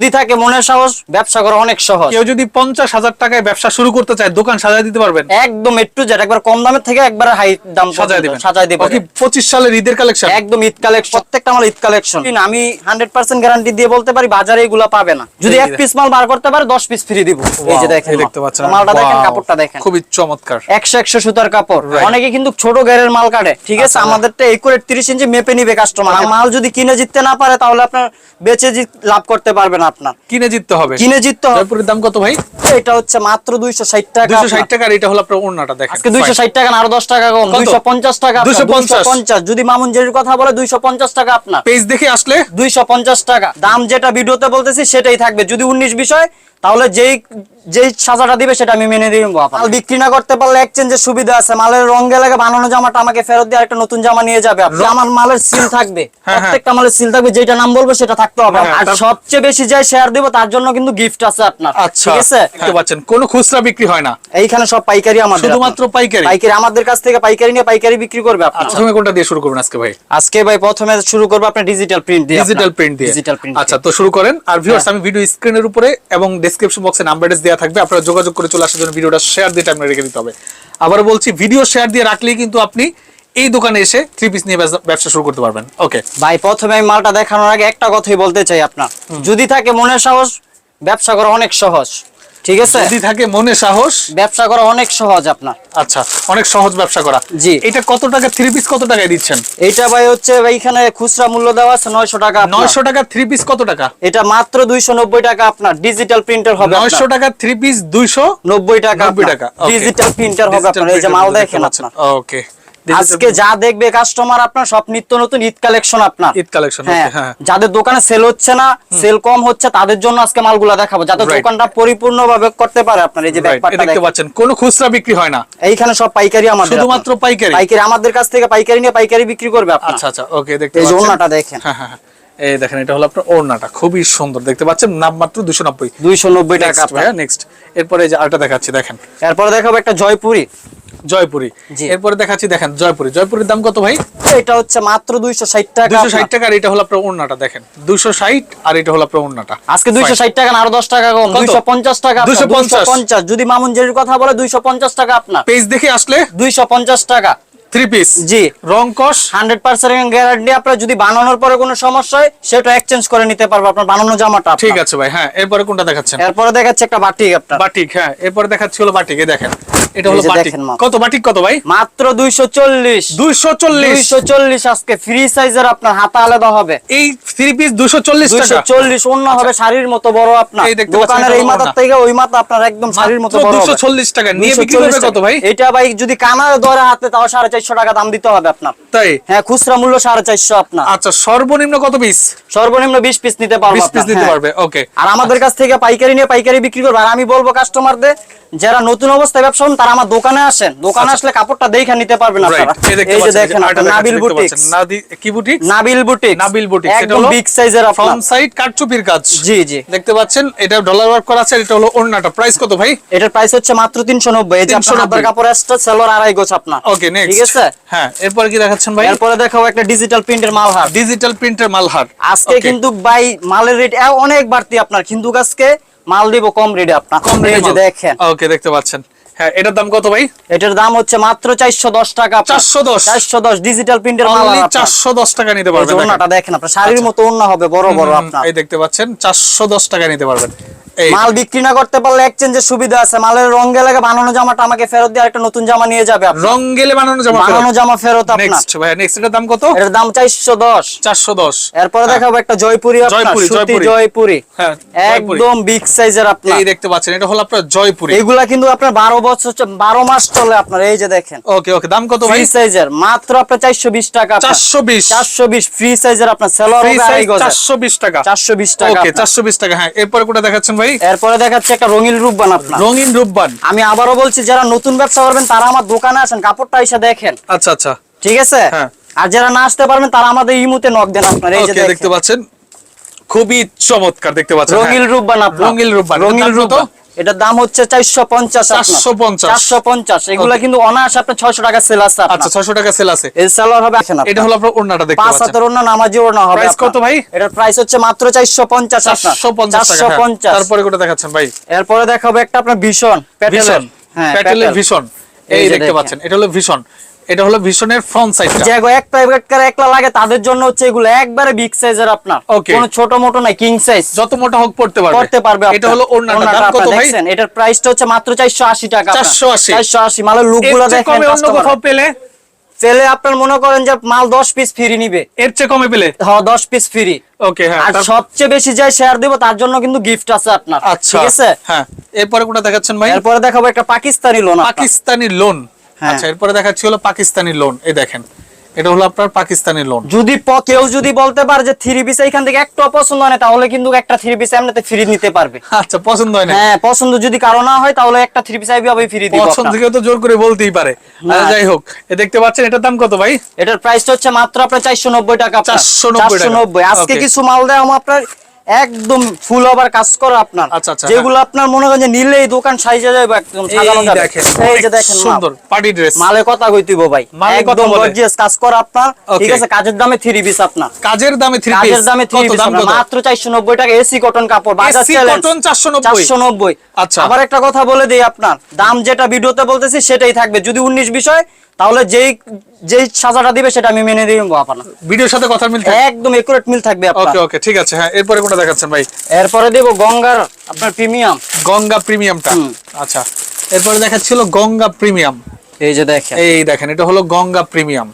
যদি থাকে মনের সাহস ব্যবসা করা অনেক সহজ। কেউ যদি পঞ্চাশ হাজার টাকায় ব্যবসা শুরু করতে চায় দোকান সাজায় দিতে পারবেন? একদম একটু যেটা একবার কম দামের থেকে একবার হাই দাম সাজায় দিবেন। সাজাই দেবেন। পঁচিশ সালের ঈদের কালেকশন একদম ঈদ কালেকশন প্রত্যেকটা মাল ঈদ কালেকশন আমি হান্ড্রেড পার্সেন্ট গ্যারান্টি দিয়ে বলতে পারি বাজারে এগুলো পাবে না। যদি এক পিস মাল বার করতে পারে দশ পিস ফ্রি দিব। এই যে দেখেন দেখতে পাচ্ছেন। মালটা দেখেন কাপড়টা দেখেন। খুবই চমৎকার। একশো একশো সুতার কাপড়। অনেকে কিন্তু ছোট গ্যারের মাল কাটে ঠিক আছে? আচ্ছা। আমাদেরটা একুরেট তিরিশ ইঞ্চি মেপে নিবে কাস্টমার মাল যদি কিনে জিততে না পারে তাহলে আপনার বেচে জিত লাভ করতে পারবেন আপনার। কিনে জিততে হবে। কিনে জিততে হবে। জয়পুরের দাম কত ভাই? এটা হচ্ছে মাত্র টাকা। আপনার। টাকা এটা হলো আপনার ওড়নাটা দেখেন। আজকে দুইশো ষাট টাকা আর আরও দশ টাকা কম। টাকা 250 পঞ্চাশ। যদি মামুন জেরির কথা বলে দুইশো পঞ্চাশ টাকা আপনার। পেজ দেখে আসলে? দুইশো পঞ্চাশ টাকা। দাম যেটা ভিডিওতে বলতেছি সেটাই থাকবে। যদি উনিশ বিষয় তাহলে যেই যেই সাজাটা দিবে সেটা আমি মেনে দিব মাল বিক্রি না করতে পারলে এক্সচেঞ্জের সুবিধা আছে। মালের রং গেলে বানানো জামাটা আমাকে ফেরত দিয়ে একটা নতুন জামা নিয়ে যাবে। আপনি। আমার মালের সিল থাকবে। হ্যাঁ, হ্যাঁ। প্রত্যেকটা মালের সিল থাকবে। যেটা নাম বলব সেটা থাকতে হবে। হ্যাঁ, আর সবচেয়ে বেশি যাই শেয়ার দিব তার জন্য কিন্তু গিফট আছে আপনার। আচ্ছা ঠিক আছে? দেখতে পাচ্ছেন। কোনো খুচরা বিক্রি হয় না। এইখানে সব পাইকারি আমাদের শুধুমাত্র পাইকারি? পাইকারি আমাদের কাছ থেকে পাইকারি নিয়ে পাইকারি বিক্রি করবে আপনার। প্রথমে কোনটা দিয়ে শুরু করবেন আজকে ভাই? আজকে ভাই প্রথমে শুরু করব আপনি ডিজিটাল প্রিন্ট দিয়ে ডিজিটাল প্রিন্ট দিয়ে। ডিজিটাল প্রিন্ট আচ্ছা তো শুরু করেন। আর ভিউয়ার্স আমি ভিডিও স্ক্রিনের উপরে এবং ডেসক্রিপশন বক্সে নাম্বার দেওয়া থাকবে। আপনারা যোগাযোগ করে চলে আসার জন্য ভিডিওটা শেয়ার দিয়ে টাইমে রেখে দিতে হবে। আবার বলছি ভিডিও শেয়ার দিয়ে রাখলেই কিন্তু আপনি এই দোকানে এসে থ্রি পিস নিয়ে ব্যবসা- ব্যবসা শুরু করতে পারবেন। ওকে ভাই প্রথমে আমি মালটা দেখানোর আগে একটা কথাই বলতে চাই আপনার। যদি থাকে মনে সাহস ব্যবসা করা অনেক সহজ। ঠিক আছে? যদি থাকে মনে সাহস? ব্যবসা করা অনেক সহজ আপনার। আচ্ছা অনেক সহজ ব্যবসা করা। জি। এটা কত টাকা? থ্রি পিস কত টাকায় দিচ্ছেন? এইটা ভাই হচ্ছে ভাই এখানে খুচরা মূল্য দেওয়া আছে নয়শো টাকা আপনার। নয়শো টাকা থ্রি পিস কত টাকা? এটা মাত্র দুইশো নব্বই টাকা আপনার। ডিজিটাল প্রিন্টার হবে নয়শো টাকা থ্রি পিস দুইশো নব্বই টাকা নব্বই টাকা ডিজিটাল প্রিন্টার হবে আপনার। এই যে মাল দেখেন আপনার। ওকে আজকে যা দেখবে কাস্টমার আপনার সব নিত্য নতুন ঈদ কালেকশন আপনার। ঈদ কালেকশন হ্যাঁ হ্যাঁ। যাদের দোকানে সেল হচ্ছে না সেল কম হচ্ছে তাদের জন্য আজকে মালগুলা দেখাবো। যাতে দোকানটা পরিপূর্ণ ভাবে করতে পারে আপনার এই যে ব্যাপারটা দেখতে পাচ্ছেন কোনো খুচরা বিক্রি হয় না। এইখানে সব পাইকারি আমাদের শুধুমাত্র পাইকারি? পাইকারি আমাদের কাছ থেকে পাইকারি নিয়ে পাইকারি বিক্রি করবে আপনি আচ্ছা আচ্ছা ওকে দেখতে পাচ্ছেন। এই জোনটা দেখেন। হ্যাঁ হ্যাঁ হ্যাঁ। এই দেখেন এটা হলো আপনার ওড়নাটা। খুবই সুন্দর দেখতে পাচ্ছেন? নাম মাত্র দুশো নব্বই। দুইশো নব্বই টাকা নেক্সট এরপরে যে আরেকটা দেখাচ্ছি দেখেন। এরপরে দেখাবো একটা জয়পুরি। জয়পুরি। এরপরে দেখাচ্ছি দেখেন জয়পুরি। জয়পুরির দাম কত ভাই? এটা হচ্ছে মাত্র দুইশো ষাট টাকা দুশো আপনার। ষাট টাকা আর এটা হলো আপনার ওড়নাটা দেখেন। দুশো ষাট আর এটা হলো আপনার ওড়নাটা। আজকে দুইশো ষাট টাকা না আরও দশ টাকা কম। কত? দুইশো পঞ্চাশ টাকা 250 পঞ্চাশ। যদি মামুন জেরির কথা বলে দুইশো পঞ্চাশ টাকা আপনার। পেজ দেখে আসলে? দুইশো পঞ্চাশ টাকা। থ্রি পিস জি। রং কস হান্ড্রেড পার্সেন্ট গ্যারান্টি আপনার যদি বানানোর পরে কোনো সমস্যা হয় সেটা এক্সচেঞ্জ করে নিতে পারব আপনার বানানো জামাটা ঠিক আছে ভাই হ্যাঁ এরপরে কোনটা দেখাচ্ছেন? এরপরে দেখাচ্ছে একটা বাটিক আপনার। বাটিক হ্যাঁ এরপরে দেখাচ্ছি হলো বাটিক দেখেন। এটা হলো বাটিক। কত বাটিক কত ভাই? মাত্র দুইশো চল্লিশ। দুইশো চল্লিশ। দুইশো চল্লিশ আজকে ফ্রি সাইজের আপনার হাতা আলাদা হবে। এই থ্রি পিস দুশো চল্লিশ দুইশো টাকা চল্লিশ অন্য হবে শাড়ির মতো বড় আপনার। এই দোকানের থেকে ওই মাথা আপনার একদম শাড়ির মতো বড় দুশো হবে চল্লিশ টাকা। নিয়ে বিক্রি করবে কত ভাই? এটা ভাই যদি কানার ধরে হাতে তাও সাড়ে চারশো টাকা দাম দিতে হবে আপনার। তাই? হ্যাঁ খুচরা মূল্য সাড়ে চারশো আপনার। আচ্ছা সর্বনিম্ন কত পিস সর্বনিম্ন বিশ পিস নিতে পারব বিশ পিস নিতে হ্যাঁ। পারবে ওকে আর আমাদের কাছ থেকে পাইকারি নিয়ে পাইকারি বিক্রি করবে। আর আমি বলব কাস্টমারদের যারা নতুন অবস্থায় ব্যবসা তারা আমার দোকানে আসেন দোকানে আসলে কাপড়টা দেখে নিতে পারবেন রাইট আপনারা। এই যে দেখেন নাবিল বুটিক কি boutique Nabil boutique Nabil boutique একদম বিগ সাইজের ফ্রন্ট সাইড কাটচুপির কাজ। জি জি। দেখতে পাচ্ছেন এটা ডলার ওয়ার্ক করা আছে এটা হলো ওড়নাটা। প্রাইস কত ভাই? এটার প্রাইস হচ্ছে মাত্র তিনশো নব্বই। এই যে আপনার 390 কাপড় আসছে সেলোর আড়াই গোছ আপনার। ওকে নেক্সট ঠিক আছে? হ্যাঁ এরপর কি দেখাচ্ছেন ভাই? এরপরে দেখাবো একটা ডিজিটাল প্রিন্টের মালহার। Digital printer Malhar. আজকে কিন্তু ভাই মালের রেট অনেক বাড়তি আপনার। কিন্তু আজকে মাল দিব কম রেটে আপনার। কম যে দেখেন। ওকে দেখতে পাচ্ছেন। হ্যাঁ এটার দাম কত ভাই? এটার দাম হচ্ছে মাত্র চারশো দশ টাকা 410 চারশো দশ। ডিজিটাল প্রিন্টের মাল আপনার। চারশো দশ টাকা নিতে পারবেন দেখেন। আপনার শাড়ির মতো অন্য হবে বড় বড় আপনার। এই দেখতে পাচ্ছেন চারশো দশ টাকা নিতে পারবেন। মাল বিক্রি না করতে পারলে এক্সচেঞ্জের সুবিধা আছে। মালের রং গেলে বানানো জামাটা আমাকে ফেরত দিয়ে একটা নতুন জামা নিয়ে যাবে রং গেলে বানানো জামা বানানো জামা ফেরত আপনার। নেক্সট ভাই নেক্সট এটার দাম কত? এটার দাম চারশো দশ। চারশো দশ। এরপরে দেখাবো একটা জয়পুরি জয়পুরি, জয়পুরি। হ্যাঁ একদম বিগ সাইজের আপনার। এই দেখতে পাচ্ছেন এটা হলো আপনার জয়পুরি। এগুলা কিন্তু আপনার বারো বছর চ- বারো মাস চলে আপনার এই যে দেখেন। ওকে ওকে দাম কত ভাই? ফ্রি সাইজের মাত্র আপনার চারশো বিশ টাকা চারশো বিশ। চারশো বিশ ফ্রি সাইজের আপনার সেলর চারশো বিশ টাকা। চারশো বিশ টাকা ওকে আপনার। চারশো বিশ টাকা হ্যাঁ এরপরে কোটা দেখাচ্ছেন ভাই? এরপরে দেখাচ্ছে একটা রঙিন রূপবান আপনার। রঙিন রূপবান আমি আবারও বলছি যারা নতুন ব্যবসা করবেন তারা আমার দোকানে আসেন কাপড়টা এসে দেখেন। আচ্ছা আচ্ছা। ঠিক আছে? হ্যাঁ। আর যারা না আসতে পারবেন তারা আমাদের ইমুতে নক দেন আপনার এই যে দেখতে পাচ্ছেন। খুবই চমৎকার দেখতে পাচ্ছেন। রঙিল রূপ রূপবান আপনার। রঙিল রূপবান। রঙিল রূপ? রূপবান এটার দাম হচ্ছে চারশো পঞ্চাশ 450 চারশো পঞ্চাশ। এগুলা এগুলো কিন্তু অনার্স আপনার ছয়শো টাকা সেল আছে আচ্ছা ছয়শো টাকা সেল আছে। এই সেলার হবে এটা হলো আপনার ওড়নাটা দেখতে পাঁচ হাতের ওড়না নামাজি ওড়না হবে কত ভাই? এটার প্রাইস হচ্ছে মাত্র চারশো পঞ্চাশ চারশো পঞ্চাশ হ্যাঁ। তারপরে কোটা দেখাচ্ছেন ভাই? এরপরে দেখাবো একটা আপনার ভীষণ ভীষণ। হ্যাঁ প্যাটেলের ভীষণ। এই এই দেখতে পাচ্ছেন এটা হলো ভীষণ। এটা হলো ভীষণের ফ্রন্ট সাইডটা যে গো এক প্রাইভেট কার একলা লাগে তাদের জন্য হচ্ছে এগুলো একবারে বিগ সাইজের আপনার. কোনো ছোট মোটো নাই কিং সাইজ যত মোটা হোক পড়তে পারবে। করতে পারবে এটা। হলো ওড়নাটা। ওড়নাটা দাম কত ভাই? দেখছেন, এটার প্রাইসটা হচ্ছে মাত্র 480 টাকা 480 480 মালের লুক এরগুলো দেখেন কমে অন্য। কোথাও পেলে? পেলে আপনার মনে করেন যে মাল 10 পিস ফ্রি নিবে। এর চেয়ে কমে পেলে? হ্যাঁ 10 পিস ফ্রি ওকে হ্যাঁ আর সবচেয়ে বেশি যাই শেয়ার দেব তার জন্য কিন্তু গিফট আছে আপনার। আচ্ছা। ঠিক আছে? হ্যাঁ। এরপরে কোনটা দেখাচ্ছেন ভাই? এরপরে দেখাবো একটা পাকিস্তানি লোন পাকিস্তানি লোন। আচ্ছা এরপরে দেখাচ্ছি হলো পাকিস্তানি লোন এই দেখেন এটা হলো আপনার পাকিস্তানি লোন যদি কেউ যদি বলতে পারে যে থ্রি পিস এখান থেকে একটু পছন্দ হয় না তাহলে কিন্তু একটা থ্রি পিস এমনিতে ফ্রি নিতে পারবে। আচ্ছা পছন্দ হয় না হ্যাঁ পছন্দ যদি কারও না হয় তাহলে একটা থ্রি পিস আইবি ফ্রি দিব পছন্দ কেউ তো জোর করে বলতেই পারে। যাই হোক এ দেখতে পাচ্ছেন এটার দাম কত ভাই? এটার প্রাইসটা হচ্ছে মাত্র আপনার চারশো নব্বই টাকা আপনার। 490 টাকা। আজকে কিছু মাল দেয় আপনার একদম ফুল ওভার কাজ করা আপনার। আচ্ছা, আচ্ছা, যেগুলো আপনার মনে করেন যে নিলেই দোকান সাইজে যাবে একদম সাজানো যাবে। এই যে দেখেন সুন্দর পার্টি ড্রেস মালে কথা কইতিব ভাই। একদম বলে। গর্জিয়াস কাজ করা আপনার। ঠিক আছে কাজের দামে থ্রি পিস আপনার। কাজের দামে থ্রি পিস কাজের দামে থ্রি কত পিস মাত্র 490 টাকা এসি কটন কাপড় বাজার চ্যালেঞ্জ cotton 490 490 আচ্ছা। আবার একটা কথা বলে দেই আপনার। দাম যেটা ভিডিওতে বলতেছি সেটাই থাকবে। যদি 19 বিষয় তাহলে যেই যেই সাজাটা দিবে সেটা আমি মেনে দিব আপনার ভিডিওর সাথে কথা মিল থাকে একদম একুরেট মিল থাকবে আপনার। ওকে ওকে ঠিক আছে হ্যাঁ এরপরে কোনটা দেখাচ্ছেন ভাই? এরপরে দেব গঙ্গার আপনার প্রিমিয়াম। গঙ্গা প্রিমিয়ামটা। আচ্ছা এরপরে দেখাচ্ছিল গঙ্গা প্রিমিয়াম। এই যে দেখেন। এই দেখেন এটা হলো গঙ্গা প্রিমিয়াম।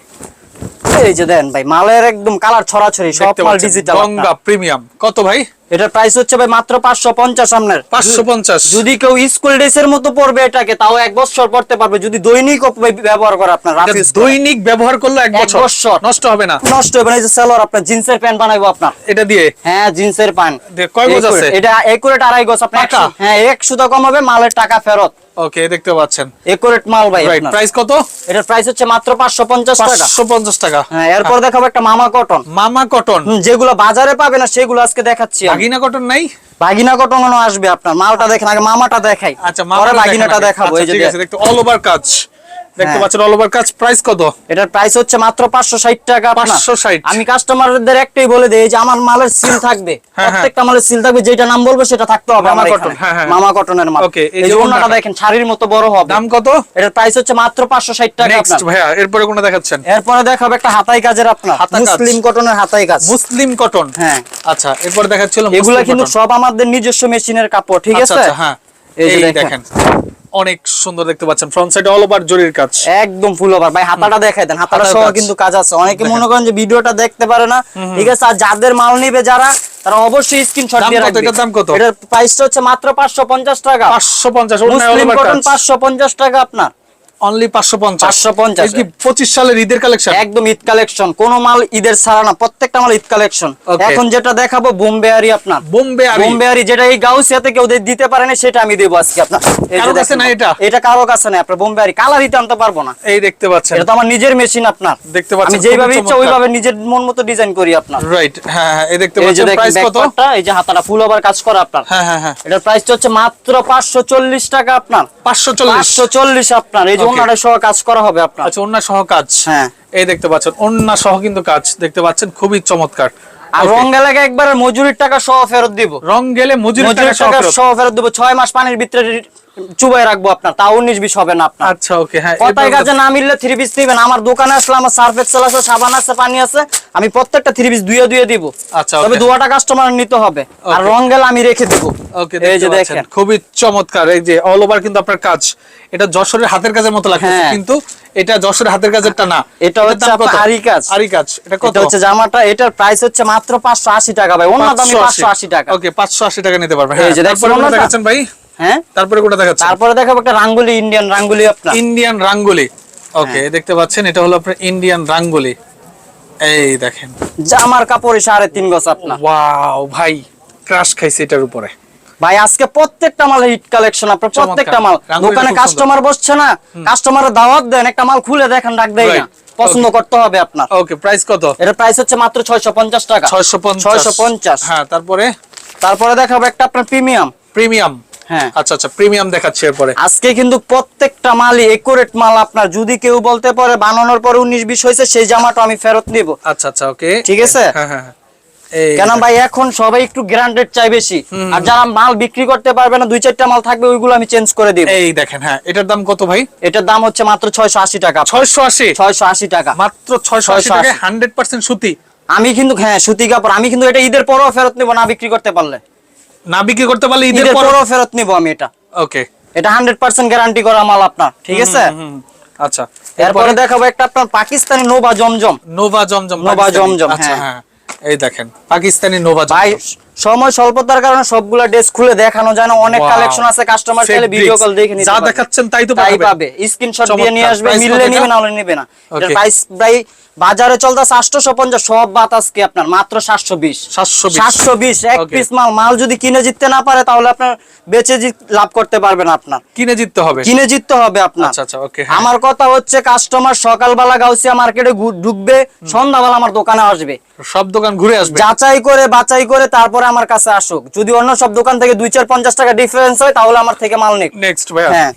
এই যে দেন ভাই মালের একদম কালার ছড়াছড়ি সব মাল ডিজিটাল গঙ্গা প্রিমিয়াম কত ভাই? এটার প্রাইস হচ্ছে ভাই মাত্র 550 সামনের 550 যদি কেউ স্কুল ড্রেসের মতো পরবে এটাকে তাও এক বছর পড়তে পারবে। যদি দৈনিক ব্যবহার করে আপনার। দৈনিক ব্যবহার করলে এক বছর। নষ্ট হবে না। নষ্ট হবে না এই যে সেলর আপনার জিন্সের প্যান্ট বানাইবো আপনার। এটা দিয়ে? হ্যাঁ জিন্সের প্যান্ট কয় গজ আছে? এটা একুরেট আড়াই গজ আপনার হ্যাঁ এক সুতা কম হবে মালের টাকা ফেরত। ওকে দেখতে পাচ্ছেন। একুরেট মাল ভাই প্রাইস কত? এটার প্রাইস হচ্ছে মাত্র 550 টাকা। 550 টাকা। হ্যাঁ এরপর দেখাবো একটা মামা কটন মামা কটন যেগুলো বাজারে পাবে না সেগুলো আজকে দেখাচ্ছি। বাগিনা কটন নাই? বাগিনা কটনও আসবে আপনার। মালটা দেখেন আগে মামাটা দেখাই। আচ্ছা পরে বাগিনাটা দেখাবো এই যে দেখতে অল ওভার কাজ। দেখতে হ্যাঁ। পাচ্ছেন অল ওভার কাজ প্রাইস কত? এটার প্রাইস হচ্ছে মাত্র 560 টাকা আপনার। 560 আমি কাস্টমারদের একটাই বলে দেই যে আমার মালের সিল থাকবে হ্যাঁ। প্রত্যেকটা মালের সিল থাকবে যেটা নাম বলব সেটা থাকতে হবে মামা আমার কটন। হ্যাঁ, হ্যাঁ। মামা কটনের মাল। Okay, এই যে ওড়নাটা। দেখেন শাড়ির মতো বড় হবে। দাম কত? এটার প্রাইস হচ্ছে মাত্র 560 টাকা নেক্সট ভাইয়া এরপরে কোনটা দেখাচ্ছেন? এরপরে দেখাবো একটা হাতাই কাজের আপনার। মুসলিম কটনের হাতাই কাজ। মুসলিম কটন হ্যাঁ। আচ্ছা এরপর দেখাচ্ছিল এগুলা কিন্তু সব আমাদের নিজস্ব মেশিনের কাপড় ঠিক আচ্ছা আছে? আচ্ছা হ্যাঁ। এই দেখেন। অনেক সুন্দর দেখতে পাচ্ছেন। ফ্রন্ট সাইড অল ওভার জরির কাজ। একদম ফুল ওভার ভাই হাতাটা দেখাই দেন। হাতাটা সহ কিন্তু কাজ আছে। অনেকে মনে করেন যে ভিডিওটা দেখতে পারে না। ঠিক আছে আর যাদের মাল নেবে যারা তারা অবশ্যই স্ক্রিনশট দিয়ে রাখবে। এটার দাম কত? এটার প্রাইসটা হচ্ছে মাত্র 550 টাকা। 550 অল মুসলিম ওভার কাজ। 550 টাকা আপনার। অনলি 550 550 এই কি 25 সালের ঈদের কালেকশন একদম ঈদ কালেকশন কোন মাল ঈদের ছাড়া না প্রত্যেকটা মাল ঈদ কালেকশন এখন যেটা দেখাবো বোম্বে আরি আপনার। বোম্বে আরি বোম্বে আরি যেটা এই গাউসিয়াতে কেউ দিতে পারে না সেটা আমি দেবো আজকে আপনার। যে কারও কাছে দেখেন। এটা? এটা কারও কাছে নাই আপনার বোম্বে আরি কালার দিতে আনতে পারব না। এই দেখতে পাচ্ছেন। এটা তো আমার নিজের মেশিন আপনার। দেখতে পাচ্ছেন, আমি যেভাবে ইচ্ছা ওইভাবে নিজের মন মতো ডিজাইন করি আপনার। রাইট হ্যাঁ হ্যাঁ এই দেখতে পাচ্ছেন প্রাইস কত? এই যে হাতাটা ফুল ওভার কাজ করা আপনার। হ্যাঁ হ্যাঁ হ্যাঁ। এটার প্রাইস হচ্ছে মাত্র 540 টাকা আপনার। 540 540 আপনার। এই Okay. সহ কাজ করা হবে আপনার আচ্ছা অন্য সহ কাজ হ্যাঁ। এই দেখতে পাচ্ছেন অন্য সহ কিন্তু কাজ দেখতে পাচ্ছেন খুবই চমৎকার আর রং এলাকা একবার মজুরির টাকা সহ ফেরত দিব রং গেলে মজুরির টাকা ফেরত। সহ ফেরত দিব ছয় মাস পানির ভিতরে চুবাই রাখব আপনার তা 19 বিশ হবে না আপনার। আচ্ছা ওকে হ্যাঁ কথায় কাজে না মিললে থ্রি পিস দিবেন আমার দোকানে আসলে আমার সার্ফ এক্সেল আছে সাবান আছে পানি আছে। আমি প্রত্যেকটা থ্রি পিস দুয়ে দুয়ে দিব। আচ্ছা, তবে. দুয়াটা কাস্টমার নিতে হবে। আর. রং গেলে আমি রেখে দিব। ওকে এই যে দেখেন। খুবই চমৎকার। এই যে অল ওভার কিন্তু আপনার কাজ। এটা যশোরের হাতের কাজের মতো হ্যাঁ। কিন্তু এটা যশোরের হাতের কাজেরটা না। এটা হচ্ছে আপনার আরি কাজ। আরি কাজ। এটা কত? হচ্ছে জামাটা। এটার প্রাইস হচ্ছে মাত্র 580 টাকা ভাই। অন্য দামি 580 টাকা। ওকে 580 টাকা নিতে পারবে। এই হ্যাঁ যে ভাই। হ্যাঁ? তারপরে কোনটা দেখাচ্ছেন? তারপরে দেখাবো একটা রাঙ্গুলি ইন্ডিয়ান রাঙ্গুলি আপনার। ইন্ডিয়ান রাঙ্গুলি। ওকে হ্যাঁ। দেখতে পাচ্ছেন এটা হলো আপনার ইন্ডিয়ান রাঙ্গুলি। এই দেখেন। জামার কাপড়ে সাড়ে তিন গজ আপনার। ওয়াও ভাই ক্রাশ খাইছে এটার উপরে। ভাই আজকে প্রত্যেকটা মাল হিট কালেকশন আপনার প্রত্যেকটা মাল। দোকানে কাস্টমার বসছে না কাস্টমারের দাওয়াত দেন একটা মাল খুলে দেখেন ডাক দেয় না। পছন্দ করতে হবে আপনার। ওকে প্রাইস কত? এটার প্রাইস হচ্ছে মাত্র ছয়শো পঞ্চাশ টাকা। 650 ছয়শো পঞ্চাশ। হ্যাঁ তারপরে? তারপরে দেখাবো একটা আপনার প্রিমিয়াম প্রিমিয়াম হ্যাঁ। আচ্ছা আচ্ছা প্রিমিয়াম দেখাচ্ছি এরপরে। আজকে কিন্তু প্রত্যেকটা মালই একুরেট মাল আপনার যদি কেউ বলতে পারে বানানোর পরে উনিশ বিশ হয়েছে সেই জামাটা আমি ফেরত নিব। আচ্ছা আচ্ছা ওকে ঠিক আছে? হ্যাঁ হ্যাঁ। কেন ভাই এখন সবাই একটু গ্রান্ডেড চাই বেশি। আর যারা মাল বিক্রি করতে পারবে না দুই চারটা মাল থাকবে ওইগুলো আমি চেঞ্জ করে দিব। এই দেখেন হ্যাঁ এটার দাম কত ভাই? এটার দাম হচ্ছে মাত্র ছয়শো আশি টাকা। ছয়শো আশি? ছয়শো আশি টাকা। মাত্র 680 সুতি? আমি কিন্তু হ্যাঁ সুতি কাপড় আমি কিন্তু এটা ঈদের পরেও ফেরত নিব না বিক্রি করতে পারলে। না বিক্রি করতে পারলে ঈদের পরও ফেরত নিব আমি এটা। ওকে এটা হান্ড্রেড পার্সেন্ট গ্যারান্টি করা মাল আপনার ঠিক আছে? আচ্ছা। এরপরে দেখাবো একটা আপনার Pakistani Nova Zamzam. Nova Zamzam Nova Zamzam, আচ্ছা হ্যাঁ। হ্যাঁ। এই দেখেন পাকিস্তানি নোভা জমজম। সময় স্বল্পতার কারণে সবগুলা ড্রেস খুলে দেখানো যায় না অনেক কালেকশন আছে কাস্টমার চাইলে ভিডিও কল দেখে নিতে যা দেখাচ্ছেন তাই তো পাবে। পাবে। স্ক্রিনশট দিয়ে নিয়ে আসবে মিললে নিবে না হলে নিবে না। Okay. প্রাইস প্রায় বাজারে চলতেছে আটশোশো পঞ্চাশ সব বাত আজকে আপনার মাত্র সাতশো বিশ। 720 এক পিস মাল মাল যদি কিনে জিততে না পারে তাহলে আপনার বেচে লাভ করতে পারবেন আপনার। কিনে জিততে হবে। কিনে জিততে হবে আপনার। আচ্ছা আচ্ছা ওকে হ্যাঁ। আমার কথা হচ্ছে কাস্টমার সকালবেলা গাউসিয়া মার্কেটে ঢুকবে সন্ধ্যাবেলা আমার দোকানে আসবে। সব দোকান ঘুরে আসবে। যাচাই করে বাছাই করে তারপরে আমার কাছে আসুক। যদি অন্য সব দোকান থেকে দুই চার পঞ্চাশ টাকা ডিফারেন্স হয় তাহলে আমার থেকে মাল নিক। নেক্সট ভাই হ্যাঁ।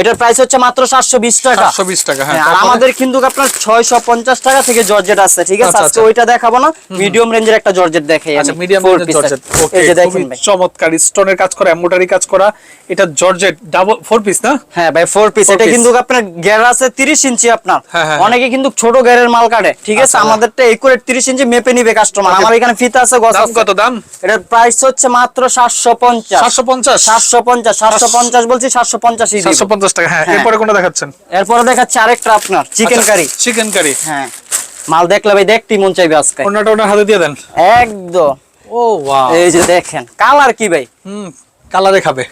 এটার প্রাইস হচ্ছে মাত্র সাতশো বিশ টাকা। 720 টাকা, হ্যাঁ, হ্যাঁ, আর আমাদের কিন্তু আপনার ছয়শো পঞ্চাশ টাকা থেকে জর্জেট আছে ঠিক আছে? আচ্ছা, আজকে আচ্ছা। ওইটা দেখাবো না মিডিয়াম রেঞ্জের একটা জর্জেট দেখাই আচ্ছা মিডিয়াম জর্জেট। ওকে এই যে দেখেন চমৎকার স্টোনের কাজ করা এমব্রয়ডারি কাজ করা এটা জর্জেট ডাবল ফোর পিস না? হ্যাঁ ভাই ফোর পিস এটা কিন্তু আপনার গ্যার আছে তিরিশ ইঞ্চি আপনার। হ্যাঁ, হ্যাঁ, অনেকে কিন্তু ছোট গ্যারের মাল কাটে ঠিক আছে? আচ্ছা, আমাদেরটা একুরেট তিরিশ ইঞ্চি মেপে নিবে কাস্টমার আমার এখানে ফিতা আছে আছে। কত দাম? এটার প্রাইস হচ্ছে মাত্র সাতশো পঞ্চাশ। 750 সাতশো পঞ্চাশ সাতশো পঞ্চাশ বলছি সাতশো পঞ্চাশই সাতশো পঞ্চাশ টাকা হ্যাঁ হ্যাঁ। এরপরে কোনটা দেখাচ্ছেন? এরপরে দেখাচ্ছে আরেকটা আপনার চিকেন কারি চিকেন কারি হ্যাঁ মাল দেখলে ভাই দেখতেই মন চাইবে আজকে। ওনাটা ওনার হাতে দিয়ে দেন। একদম। ও এই যে দেখেন কালার কি ভাই? হুম কালারে খাবে।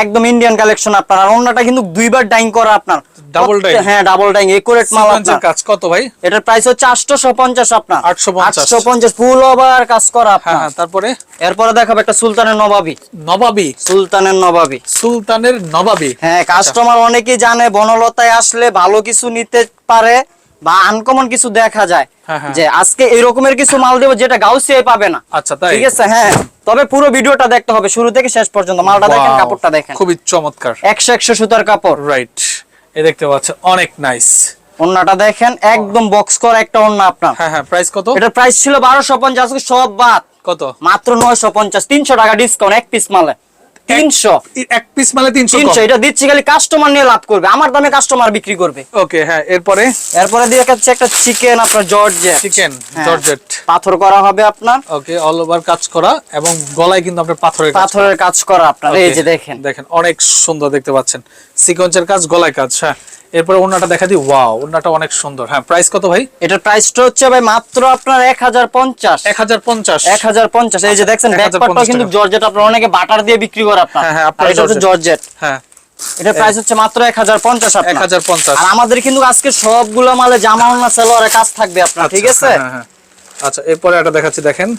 একদম ইন্ডিয়ান কালেকশন আপনার। আর অন্যটা কিন্তু দুইবার ডাইং করা আপনার। Double dyeing? হ্যাঁ ডাবল ডাইং একুরেট মাল আপনার। কাজ কত ভাই? এটার প্রাইস হচ্ছে আটশোশো পঞ্চাশ আপনার। 850 আটশো পঞ্চাশ ফুল ওভার কাজ করা হ্যাঁ আপনার। হ্যাঁ তারপরে? এরপরে দেখাবো একটা সুলতানের নবাবি। নবাবী? সুলতানের নবাবি। সুলতানের নবাবী। হ্যাঁ কাস্টমার অনেকেই জানে বনলতায় আসলে ভালো কিছু নিতে পারে। বা আনকমন কিছু দেখা যায় হ্যাঁ, হ্যাঁ। যে আজকে এই রকমের কিছু মাল দেবো যেটা গাউসিয়াই পাবে না। আচ্ছা তাই? ঠিক আছে হ্যাঁ তবে পুরো ভিডিওটা দেখতে হবে শুরু থেকে শেষ পর্যন্ত। মালটা দেখেন কাপড়টা দেখেন। খুবই চমৎকার। একশো একশো সুতার কাপড়। রাইট এ দেখতে পাচ্ছেন অনেক নাইস ওন্নাটা দেখেন একদম বক্স করা একটা ওন্না আপনার। হ্যাঁ হ্যাঁ প্রাইস কত? এটা প্রাইস ছিল বারোশো পঞ্চাশ সব বাদ। কত? মাত্র নয়শো পঞ্চাশ তিনশো টাকা ডিসকাউন্ট এক পিস মালে। তিনশো। এক পিস মানে তিনশো তিনশো এটা দিচ্ছি খালি কাস্টমার নিয়ে লাভ করবে। আমার দামে কাস্টমার বিক্রি করবে। ওকে হ্যাঁ এরপরে? এরপরে দিয়ে কাছে একটা চিকেন আপনার জর্জেট চিকেন হ্যাঁ। জর্জেট পাথর করা হবে আপনার। ওকে অল ওভার কাজ করা এবং গলায় কিন্তু আপনার পাথরের পাথরের কাজ করা আপনার এই যে দেখেন। দেখেন অনেক সুন্দর দেখতে পাচ্ছেন। সিকোয়েন্সের কাজ গলায় কাজ হ্যাঁ। এরপরে ওনাটা দেখা দিই ওয়াও ওনাটা অনেক সুন্দর। হ্যাঁ প্রাইস কত ভাই? এটার প্রাইসটা হচ্ছে ভাই মাত্র আপনার এক হাজার পঞ্চাশ। এক হাজার পঞ্চাশ। এক হাজার পঞ্চাশ এই যে 1050 ব্যাকপার্টটা কিন্তু জর্জেট আপনার অনেকে বাটার দিয়ে বিক্রি করে আপনার। হ্যাঁ, হ্যাঁ, আপনার এটা হচ্ছে জর্জেট। হ্যাঁ। প্রাইস হচ্ছে মাত্র আর আমাদের কিন্তু আজকে সবগুলো মালে জামা ওনা কাজ থাকবে আপনার ঠিক আছে। আচ্ছা এরপরে দেখাচ্ছি দেখেন।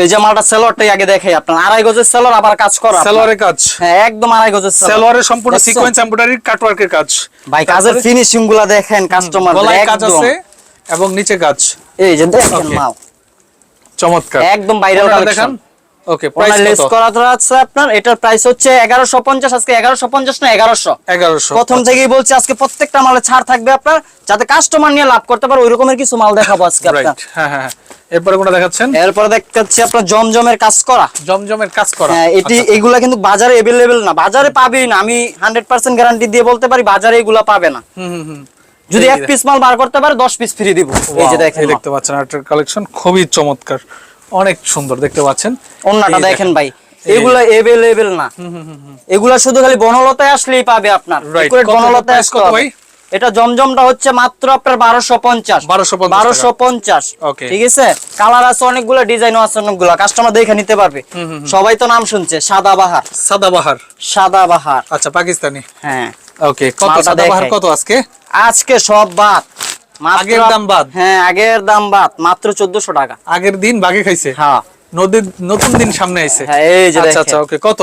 এই সেলোয়ারটাই আগে দেখাই আপনার। আড়াই গজের সেলোয়ার আবার কাজ করা। সালোয়ারের কাজ? হ্যাঁ একদম আড়াই গজের সেলোয়ার। সালোয়ারের সম্পূর্ণ? সিকোয়েন্স এমব্রয়ডারি কাটওয়ার্কের কাজ। ভাই কাজের ফিনিশিংগুলা দেখেন কাস্টমার গলায় কাজ আছে এবং নিচে কাজ। এই যে দেখেন চমৎকার। একদম বাইরে দেখান। ওকে প্রাইস লেস করা আছে আপনার এটার প্রাইস হচ্ছে এগারোশো পঞ্চাশ আজকে এগারোশো পঞ্চাশ না এগারোশো? 1100 প্রথম থেকেই বলছি আজকে প্রত্যেকটা মালে ছাড় থাকবে আপনার যাতে কাস্টমার নিয়ে লাভ করতে পারে ওই রকমের কিছু মাল দেখাবো আজকে আপনার। হ্যাঁ হ্যাঁ হ্যাঁ। এরপরে কোনটা দেখাচ্ছেন? এরপরে দেখাচ্ছি আপনার জমজমের কাজ করা। জমজমের কাজ করা। হ্যাঁ এটি আচ্ছা, এগুলা কিন্তু বাজারে এভেলেবেল না। বাজারে পাবেই না আমি হান্ড্রেড পার্সেন্ট গ্যারান্টি দিয়ে বলতে পারি বাজারে এগুলা পাবে না। হুম হুম হুম। যদি এক পিস মাল বার করতে পারে দশ পিস ফ্রি দিব। এই যে দেখেন দেখতে পাচ্ছেন আর্টের কালেকশন খুবই চমৎকার। অনেক সুন্দর দেখতে পাচ্ছেন? অন্যটা দেখেন। ভাই এগুলা এভেলেবেল না। এগুলা শুধু খালি বনলতায় আসলেই পাবে আপনার। বনলতায় আসতে হবে। এটা জমজমটা হচ্ছে মাত্র আপনার বারোশো পঞ্চাশ। বারোশো পঞ্চাশ ঠিক আছে? কালার আছে অনেকগুলো ডিজাইনও আছে অনেকগুলো। কাস্টমার দেখে নিতে পারবে। সবাই তো নাম শুনছে সাদা বাহার সাদাবাহার। সাদা বাহার আচ্ছা পাকিস্তানি। হ্যাঁ। ওকে কত সাদাবাহার দেখাই। কত আজকে? আজকে সব বাদ। আগের দাম বাদ? হ্যাঁ আগের দাম বাদ মাত্র চোদ্দশো টাকা। আগের দিন বাগে খাইছে। হ্যাঁ। নদীর নতুন দিন সামনে আইছে। হ্যাঁ, এই যে আচ্ছা আচ্ছা ওকে কত?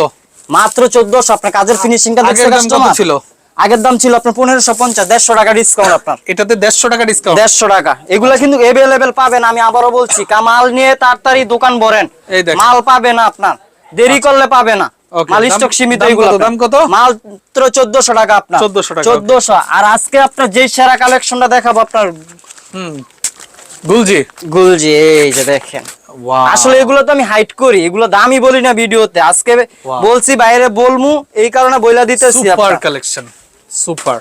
মাত্র চোদ্দশো আপনার কাজের ফিনিশিংটা দেখছে আগের দাম কত কাস্টমার ছিল? আগের দাম ছিল আপনার পনেরোশো পঞ্চাশ দেড়শো টাকা ডিসকাউন্ট আপনার। এটাতে দেড়শো টাকা ডিসকাউন্ট দেড়শো টাকা। এগুলা কিন্তু এভেলেবেল পাবেন আমি আবারও বলছি কামাল নিয়ে তাড়াতাড়ি দোকান ভরেন। মাল পাবে না আপনার। দেরি করলে পাবে না। মাল স্টক সীমিত এগুলো দাম কত? মাত্র চোদ্দশো টাকা আপনার। 1400 টাকা, চোদ্দশো। আর আজকে আপনার যে সেরা কালেকশনটা দেখাবো আপনার হুম গুলজি। গুলজি এই যে দেখেন। আসলে এগুলো তো আমি হাইট করি এগুলো দামই বলি না ভিডিওতে। আজকে বলছি বাইরে বলমু এই কারণে বইলা দিতে সুপার কালেকশন সুপার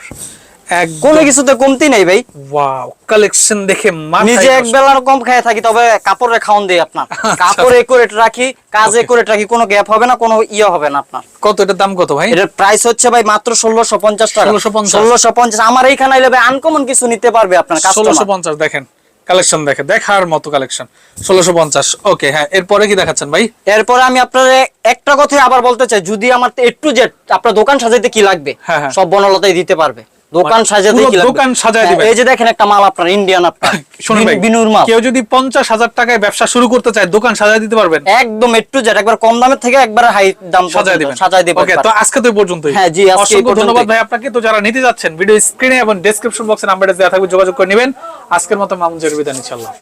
কোনো কিছুতে কমতি নেই ভাই। ওয়াও কালেকশন দেখে নিজে এক বেলার কম খাই থাকি তবে কাপড়ে খাওন দেই আপনার। কাপড় একুরেট রাখি কাজ. একুরেট রাখি কোনো গ্যাপ হবে না কোনো ইয়ে হবে না আপনার। কত এটার দাম কত ভাই? এটার প্রাইস হচ্ছে ভাই মাত্র ষোলোশো পঞ্চাশ টাকা। 1650 ষোলোশো পঞ্চাশ। আমার এইখানে আইলে ভাই আনকমন কিছু নিতে পারবে আপনার ষোলোশো কাস্টমার পঞ্চাশ দেখেন কালেকশন দেখে দেখার মতো কালেকশন ষোলোশো পঞ্চাশ ওকে হ্যাঁ এরপরে কি দেখাচ্ছেন ভাই? এরপরে আমি আপনার একটা কথাই আবার বলতে চাই যদি আমার একটু জেড আপনার দোকান সাজাইতে কি লাগবে হ্যাঁ, হ্যাঁ। সব বনলতাই দিতে পারবে। দোকান মানে সাজাতে দোকান সাজায় হ্যাঁ, দিবেন। এই যে দেখেন একটা মাল আপনার ইন্ডিয়ান আপনার। শুনুন ভাই বিনুর মাল। কেউ যদি টাকায় ব্যবসা শুরু করতে চায় দোকান সাজায় দিতে পারবেন? একদম একটু যেটা একবার কম দামের থেকে একবার হাই দাম সাজায় দিবেন। সাজায় দিবেন। ওকে তো আজকে তো পর্যন্তই। হ্যাঁ, জি, আজকে অসংখ্য ধন্যবাদ ভাই আপনাকে। তো যারা নিতে যাচ্ছেন ভিডিও স্ক্রিনে এবং ডেসক্রিপশন বক্সে নাম্বারটা দেওয়া থাকবে যোগাযোগ করে নেবেন। আজকের মতো মামুন জরুরি বিদায় ইনশাআল্লাহ